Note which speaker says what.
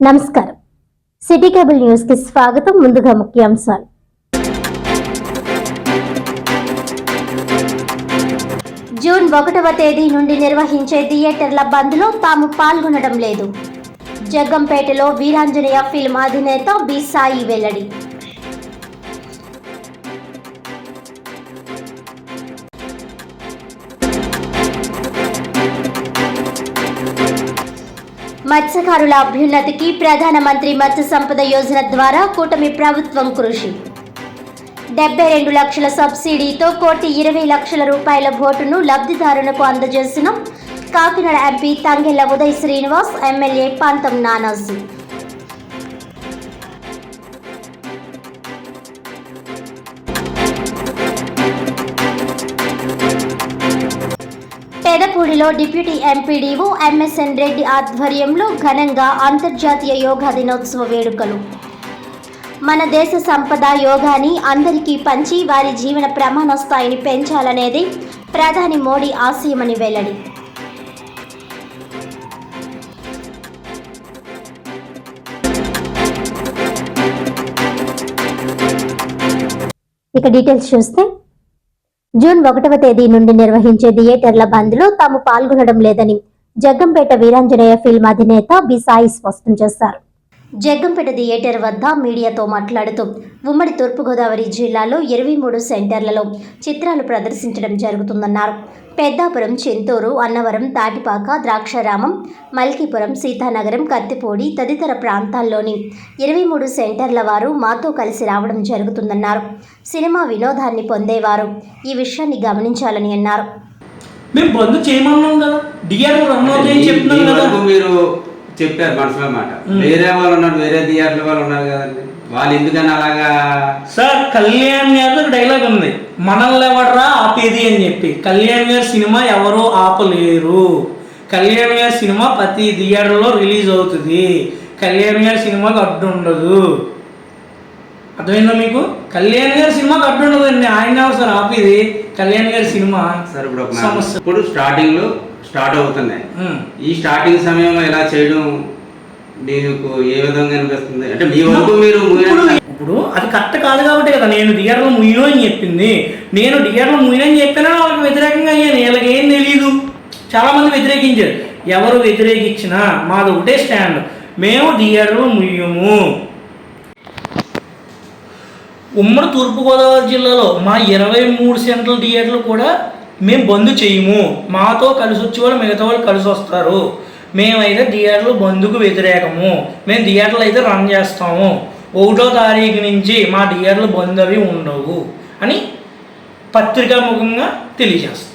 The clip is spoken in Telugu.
Speaker 1: నమస్కారం. సిటీ కేబుల్ న్యూస్కి స్వాగతం. ముందుగా ముఖ్యాంశాలు. జూన్ ఒకటవ తేదీ నుండి నిర్వహించే థియేటర్ల బంద్లో తాము పాల్గొనడం లేదు. జగ్గంపేటలో వీరాంజనేయ ఫిల్మ్ అధినేత బి సాయి వెల్లడి. మత్స్యకారుల అభ్యున్నతికి ప్రధానమంత్రి మత్స్య సంపద యోజన ద్వారా కూటమి ప్రభుత్వం కృషి. డెబ్బై రెండు లక్షల సబ్సిడీతో కోటి ఇరవై లక్షల రూపాయల బోటును లబ్ధిదారులకు అందజేసిన. Kakinada MP Tangella Uday Srinivas MLA Pantham Nanaji. పెదపూడిలో deputy MPDO MSN Reddy ఆధ్వర్యంలో ఘనంగా అంతర్జాతీయ యోగా దినోత్సవ వేడుకలు. మన దేశ సంపద యోగాని అందరికీ పంచి వారి జీవన ప్రమాణ స్థాయిని పెంచాలనేది ప్రధాని మోడీ ఆశయమని వెల్లడి. ఇక డీటెయిల్స్ చూస్తే జూన్ ఒకటవ తేదీ నుండి నిర్వహించే థియేటర్ల బంద్లో తాము పాల్గొనడం లేదని జగ్గంపేట వీరాంజనేయ ఫిల్మ్ అధినేత బి సాయి స్పష్టం చేశారు. జగ్గంపేట థియేటర్ వద్ద మీడియాతో మాట్లాడుతూ ఉమ్మడి తూర్పుగోదావరి జిల్లాలో ఇరవై మూడు సెంటర్లలో చిత్రాలు ప్రదర్శించడం జరుగుతుందన్నారు. పెద్దాపురం చింతూరు అన్నవరం తాటిపాక ద్రాక్షారామం మల్కీపురం సీతానగరం కత్తిపూడి తదితర ప్రాంతాల్లోని ఇరవై మూడు సెంటర్ల వారు మాతో కలిసి రావడం జరుగుతుందన్నారు. సినిమా వినోదాన్ని పొందేవారు ఈ విషయాన్ని గమనించాలని అన్నారు.
Speaker 2: మేము బంద్ చేయమన్నాం కదా. డిఆర్ రన్ అవుతాయని చెప్తున్నాం కదా.
Speaker 3: మీరు చెప్పారు మనసులో మాట. వేరే వాళ్ళు ఉన్నారు వేరే థియేటర్ల వాళ్ళు ఉన్నారు కదండి. వాళ్ళు ఎందుకని అలాగా?
Speaker 2: సార్ కళ్యాణ్ గారి డైలాగ్ ఉంది. మనల్ని ఎవడరా ఆపేది అని చెప్పి. కళ్యాణ్ గారి సినిమా ఎవరు ఆపలేరు. కళ్యాణ్ గారి సినిమా ప్రతి థియేటర్లో రిలీజ్ అవుతుంది. కళ్యాణ్ గారి సినిమాకి అడ్డు ఉండదు. అర్థమైందా మీకు? కళ్యాణ్ గారి సినిమాకి అడ్డు ఉండదండి. ఆయన సార్ ఆపేది? కళ్యాణ్ గారి సినిమా
Speaker 3: సార్ ఇప్పుడు
Speaker 2: సమస్య.
Speaker 3: ఇప్పుడు స్టార్టింగ్లో స్టార్ట్ అవుతున్నాయి. ఈ స్టార్టింగ్ సమయంలో ఇలా చేయడం మీకు ఏ విధంగా అనిపిస్తుంది? అంటే మీ వరకు మీరు
Speaker 2: ఇప్పుడు అది కరెక్ట్ కాదు కాబట్టి కదా నేను థియేటర్లో ముయ్యను అని చెప్పింది. నేను థియేటర్లో ముయ్యను అని చెప్పినా వాళ్ళకి వ్యతిరేకంగా అయ్యాను వీళ్ళకి ఏం తెలియదు చాలా మంది వ్యతిరేకించారు. ఎవరు వ్యతిరేకించినా మాది ఒకటే స్టాండ్. మేము థియేటర్లో ముయ్యము ఉమ్మడి తూర్పుగోదావరి జిల్లాలో మా ఇరవై మూడు సెంట్రల్ థియేటర్లు కూడా మేము బంద్ చేయము. మాతో కలిసి వచ్చే వాళ్ళు మిగతా వాళ్ళు కలిసి వస్తారు మేమైతే థియేటర్లు బంద్కు వ్యతిరేకము. మేము థియేటర్లు అయితే రన్ చేస్తాము. ఒకటో తారీఖు నుంచి మా థియేటర్లు బంద్ అవి ఉండవు అని పత్రికాముఖంగా తెలియజేస్తాం.